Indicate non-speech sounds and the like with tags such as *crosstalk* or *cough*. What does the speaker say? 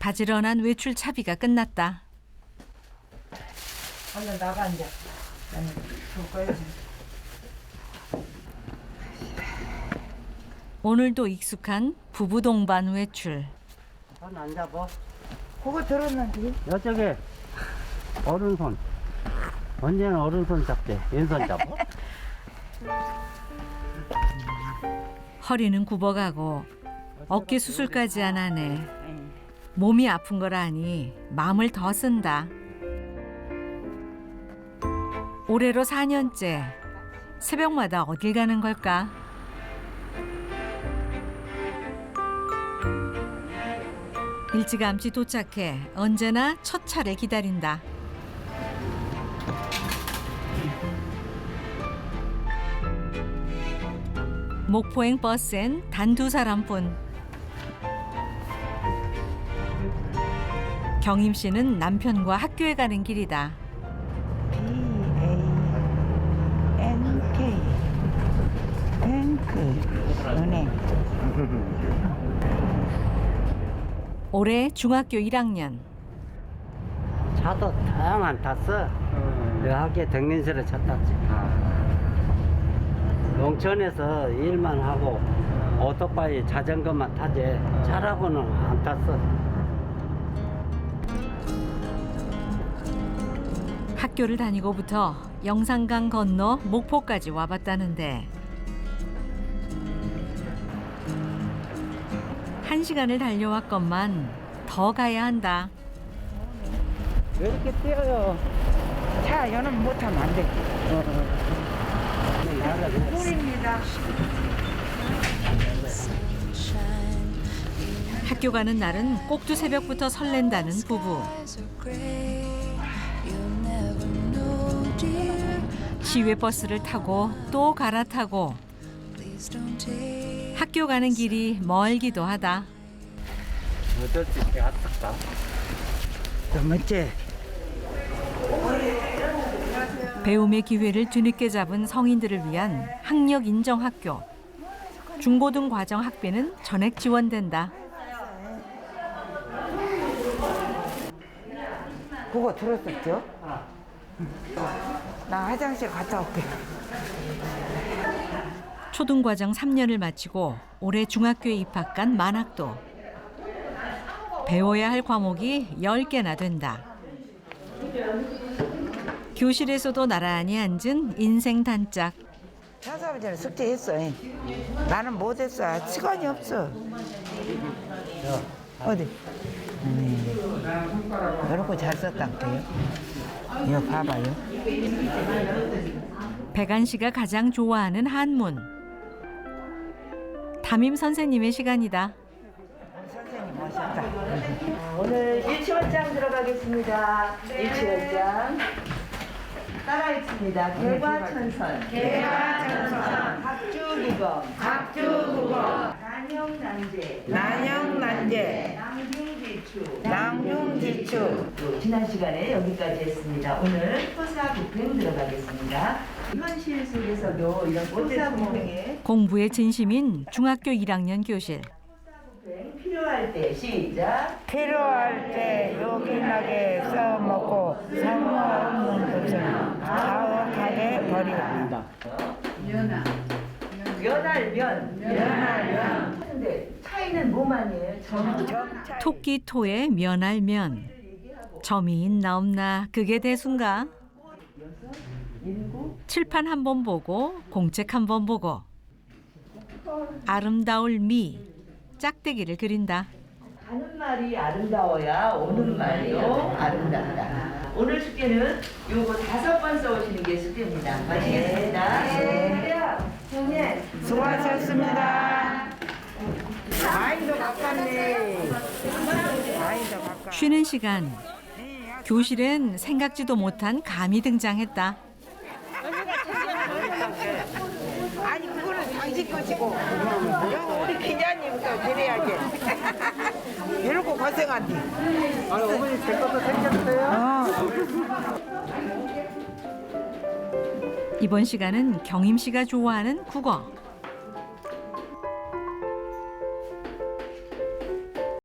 바지런한 외출 차비가 끝났다. 얼른 나가 이제. 나는 거야. 오늘도 익숙한 부부 동반 외출. 손안 잡아. 그거 들었는데. 여쪽에 오른손. 언제는 오른손 잡대. 왼손 잡아. *laughs* 허리는 굽어가고 어깨 수술까지 한 아내. 몸이 아픈 거라 하니 마음을 더 쓴다. 올해로 4년째 새벽마다 어딜 가는 걸까? 일찌감치 도착해 언제나 첫 차례 기다린다. 목포행 버스엔 단 두 사람뿐. 경임 씨는 남편과 학교에 가는 길이다. B A N K 뱅크 은행. 올해 중학교 1학년. 차도 다양한 탔어. 내 학교에 등린실에 차 탔지. 농촌에서 일만 하고 오토바이 자전거만 타지. 차라고는 안 탔어. 학교를 다니고부터 영산강 건너 목포까지 와봤다는데 한 시간을 달려왔건만 더 가야 한다. 왜 이렇게 뛰어요? 차 연은 못하면 안 돼. 꿀입니다. 학교 가는 날은 꼭두 새벽부터 설렌다는 부부. 시외 버스를 타고 또 갈아타고 학교 가는 길이 멀기도 하다. 배움의 기회를 뒤늦게 잡은 성인들을 위한 학력 인정 학교. 중고등 과정 학비는 전액 지원된다. 그거 들었었죠? 나 화장실 갔다 올게. 초등 과정 3년을 마치고 올해 중학교에 입학한 만학도. 배워야 할 과목이 10개나 된다. 교실에서도 나란히 앉은 인생 단짝. 현사아버지는 숙제했어. 나는 못했어. 시간이 없어. 어디? 음. 이렇게 잘 썼단게요. 이거 봐봐요. 백안 씨가 가장 좋아하는 한문. 담임 선생님의 시간이다. 선생님 오셨다. 오늘 일치원장 들어가겠습니다. 일치원장. 따라 읽습니다. 개과천선. 개과천선. 각주국어. 각주국어. 난영난제. 난영난제. 낭중지추. 낭중지추. 지난 시간에 여기까지 했습니다. 오늘 토사구팽 들어가겠습니다. 현실 속에서도 이런 토사구팽에 공부에 진심인 중학교 1학년 교실. 필요할 때 시작. 필요할 때 요긴하게 써먹고 상관없는 것은 가혹하게 버립니다. 면할면. 면할면. 근데 차이는 뭐만이에요? 점. 토끼 토에 면할 면. 점이 있나 없나 그게 대순가. 칠판 한 번 보고 공책 한 번 보고 아름다울 미 짝대기를 그린다. 가는 말이 아름다워야 오는 말이요 아름답다. 오늘 숙제는 요거 다섯 번 써오시는 게 숙제입니다. 마치겠습니다. 네. 형님. 수고하셨습니다. 쉬는 시간 교실엔 생각지도 못한 감이 등장했다. 아니 그거는 당신 것이고 우리 기자님도 드려야지. *laughs* 이러고 고생한디. 아니, 어머니 제 것도 생겼어요? 이번 시간은 경임 씨가 좋아하는 국어.